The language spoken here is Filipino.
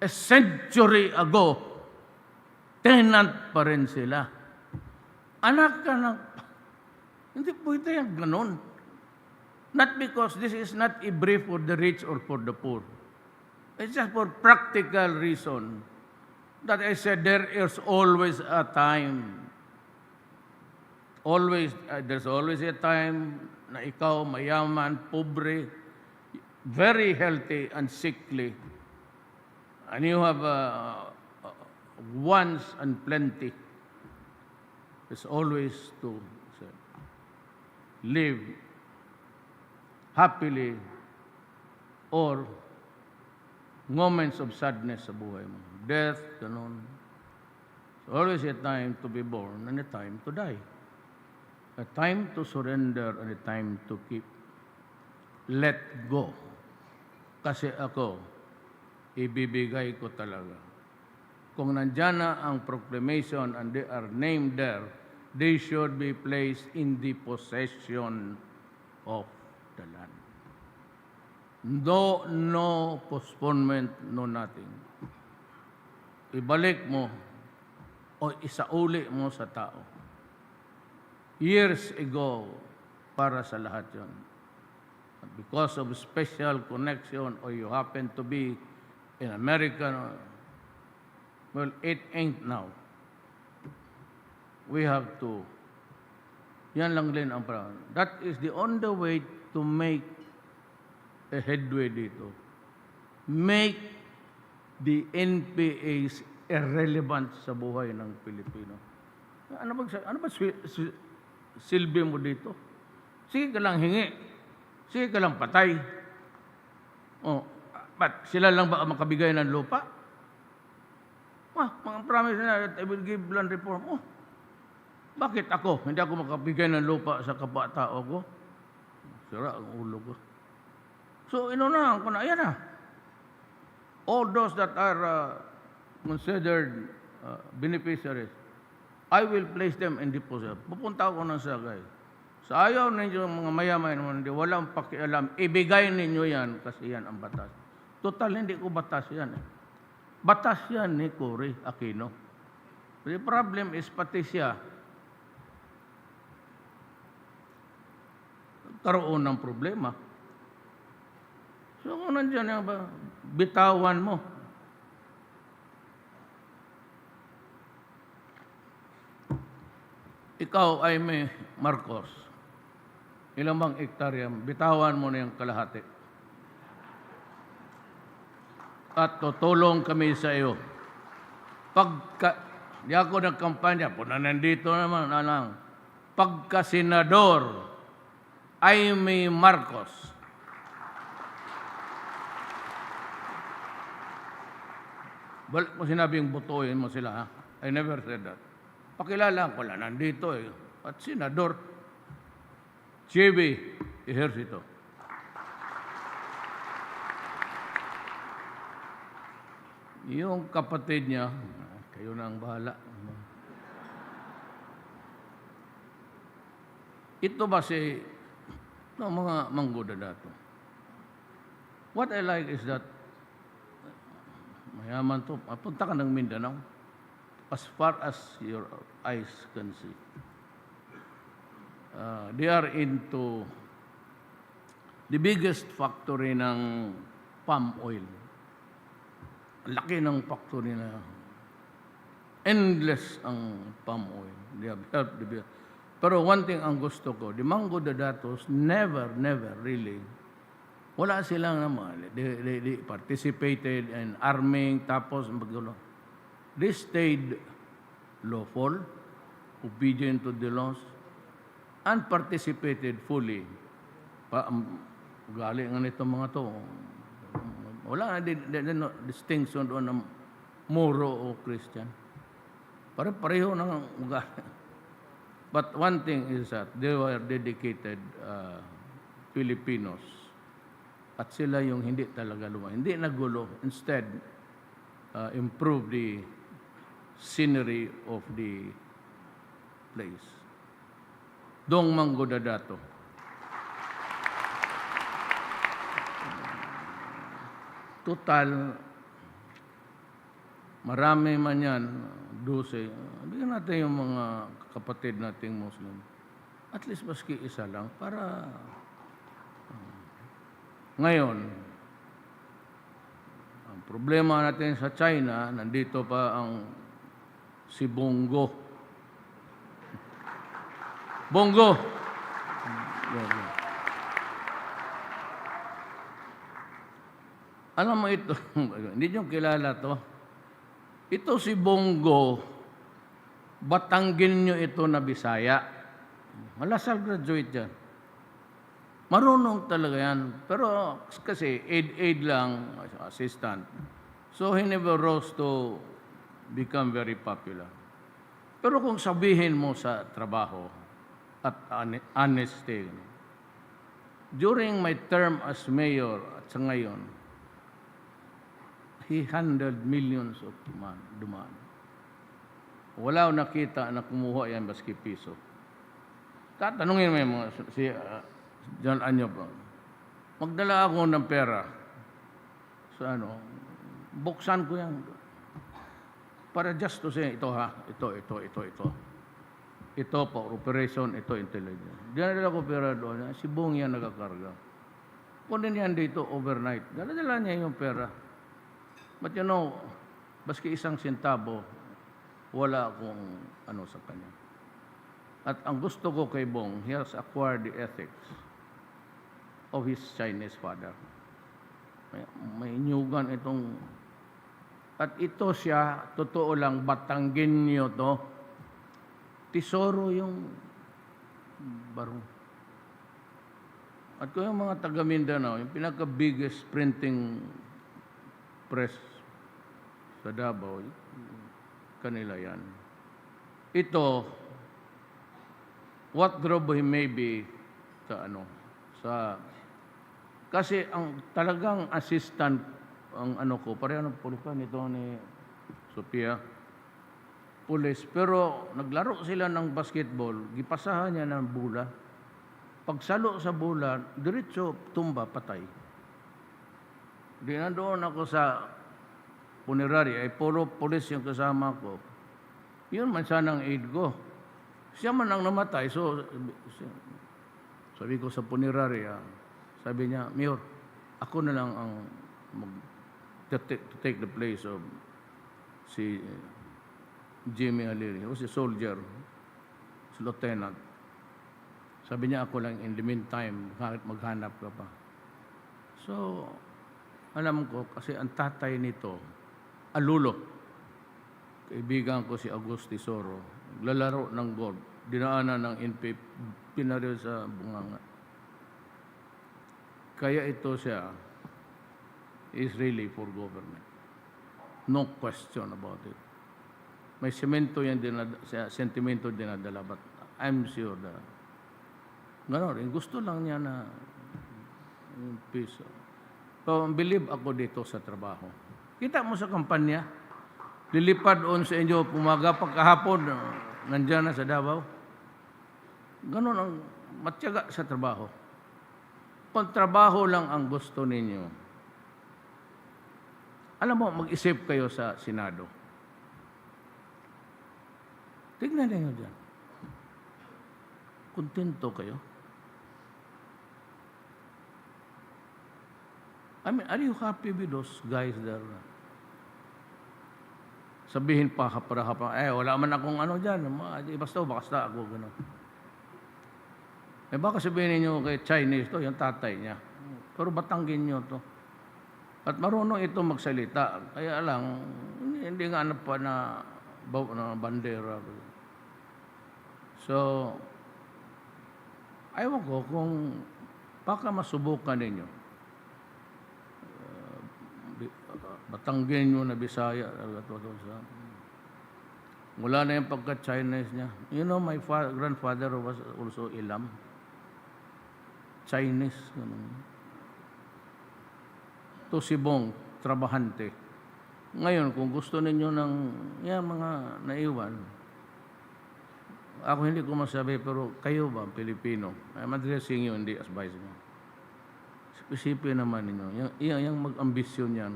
a century ago, tenant pa rin sila. Anak ka ng... Hindi pwede yung ganun. Not because this is not a brief for the rich or for the poor. It's just for practical reason that I said there is always a time. Always, uh, there's always a time na ikaw mayaman, pobre, very healthy and sickly. And you have uh, uh, wants and plenty. It's always to say, live happily or moments of sadness sa buhay mo. Death, ganun. So always a time to be born and a time to die. A time to surrender and a time to keep. Let go. Kasi ako, ibibigay ko talaga. Kung nandyan na ang proclamation and they are named there, they should be placed in the possession of the land. No, no postponement, no nothing. Ibalik mo o isauli mo sa tao. Years ago, para sa lahat yon. Because of special connection or you happen to be in America, well, it ain't now. We have to, yan lang din ang parang. That is the only way to make a headway dito. Make the NPAs irrelevant sa buhay ng Pilipino. Ano ba, ano ba silbi mo dito? Sige ka lang hingi. Sige ka lang patay. Oh, but sila lang ba makabigay ng lupa? Ah, mga promise na that I will give land reform. Oh, bakit ako? Hindi ako makabigay ng lupa sa kapwa-tao ko? Sira ang ulo ko. So, inunahan ko na, ayan na. All those that are uh, considered uh, beneficiaries, I will place them in deposit. Pupunta ako ng sagay. Sa ayaw ninyo mga mayaman hindi, walang pakialam, ibigay ninyo yan kasi yan ang batas. Total, hindi ko batas yan. Eh. Batas yan ni Cory Aquino. The problem is pati siya, karoon ng problema. So kung nandiyan yan ba, bitawan mo. Ikaw ay may Marcos. Ilang bang ektarya? Bitawan mo na yung kalahati. At tutulong kami sa iyo. Pagka, di ako nagkampanya, na nandito naman, na lang. Pagka senador, may Marcos. Balik mo sinabing butuin mo sila, ha? I never said that. Pakilala ko lang, nandito eh. At senador, JB Ejercito. Yung kapatid niya, kayo na ang bahala. Ito ba si ng mga manggoda dato? What I like is that mayaman to. Punta ka ng Mindanao as far as your eyes can see. Uh, they are into the biggest factory ng palm oil. Laki ng factory na endless ang palm oil. They have helped the Pero one thing ang gusto ko, the Mango Dadatos never, never really, wala silang naman. They, they, they participated in arming, tapos maggulo. They stayed lawful, obedient to the laws, and participated fully. Pa, um, galing nga nito mga to. Wala na di, di, di, no, distinction doon ng Moro o Christian. Pare-pareho ng ugali. But one thing is that they were dedicated uh, Filipinos. At sila yung hindi talaga luma. Hindi nagulo. Instead, uh, improve the scenery of the place. Dong Manggodadato. Total, marami man yan, 12, bigyan natin yung mga kapatid nating Muslim. At least maski isa lang para uh, ngayon, ang problema natin sa China, nandito pa ang si Bongo. Bongo! Bongo. Alam mo ito, hindi nyo kilala to. Ito si Bongo, batanggin nyo ito na Bisaya. Malasal graduate yan. Marunong talaga yan. Pero kasi aid-aid lang, assistant. So he never rose to become very popular. Pero kung sabihin mo sa trabaho at hone- honesty, during my term as mayor at sa ngayon, he handled millions of demand. demand. Wala nakita na kumuha yan baski piso. Tatanungin mo yung si uh, John Anyo pa. Magdala ako ng pera sa ano, buksan ko yan. Para just to say, ito ha, ito, ito, ito, ito. Ito po, operation, ito, intelligence. Dinadala ko pera doon. Si Bong yan nagakarga. Kunin yan dito overnight. Dala-dala niya yung pera. But you know, baski isang sentabo, wala akong ano sa kanya. At ang gusto ko kay Bong, he has acquired the ethics of his Chinese father. May, may inyugan itong... At ito siya, totoo lang, batanggin niyo to. Tisoro yung barong. At kung yung mga taga Mindanao, yung pinaka-biggest printing press sa Davao, kanila yan. Ito, what drove him maybe sa ano, sa, kasi ang talagang assistant, ang ano ko, pareho ng pulikan ito ni Sophia, pulis, pero naglaro sila ng basketball, gipasahan niya ng bula. Pagsalo sa bula, diretso tumba, patay. Di na ako sa punerary, ay puro pulis yung kasama ko. Yun man sanang aid ko. Siya man ang namatay, so sabi ko sa punerary, ah, sabi niya, Mayor, ako na lang ang mag, to, take, the place of si Jimmy Aliri. He was soldier, si lieutenant. Sabi niya, ako lang in the meantime, maghanap ka pa. So, alam ko, kasi ang tatay nito, alulo. Kaibigan ko si Augusti Soro, lalaro ng golf, dinaanan ng NP, pinaril sa bunganga. Kaya ito siya is really for government. No question about it. May semento yan dinad, sa- sentimento dinadala, but I'm sure that gano'n rin. Gusto lang niya na yung piso. So, believe ako dito sa trabaho. Kita mo sa kampanya, lilipad on sa inyo, pumaga pagkahapon, uh, nandyan na sa Davao. Ganon ang matyaga sa trabaho. Kung trabaho lang ang gusto ninyo, alam mo, mag-isip kayo sa Senado. Tignan ninyo dyan. Kontento kayo. I mean, are you happy with those guys there? Sabihin pa, para pa, eh, wala man akong ano dyan. Basta, basta ako, gano'n. Eh, baka sabihin niyo kay Chinese to, yung tatay niya. Pero batanggin niyo to. At marunong ito magsalita. Kaya lang, hindi, hindi nga ano pa na, na bandera. So, ayaw ko kung baka masubukan ninyo. Batanggin nyo na Bisaya. Wala na yung pagka-Chinese niya. You know, my fa- grandfather was also Ilam. Chinese. Ganun. To si Bong, trabahante. Ngayon, kung gusto ninyo ng yan, mga naiwan, ako hindi ko masabi, pero kayo ba, Pilipino? I'm addressing you, hindi as vice mo. Isipin naman ninyo, yung, yung, yung mag-ambisyon yan,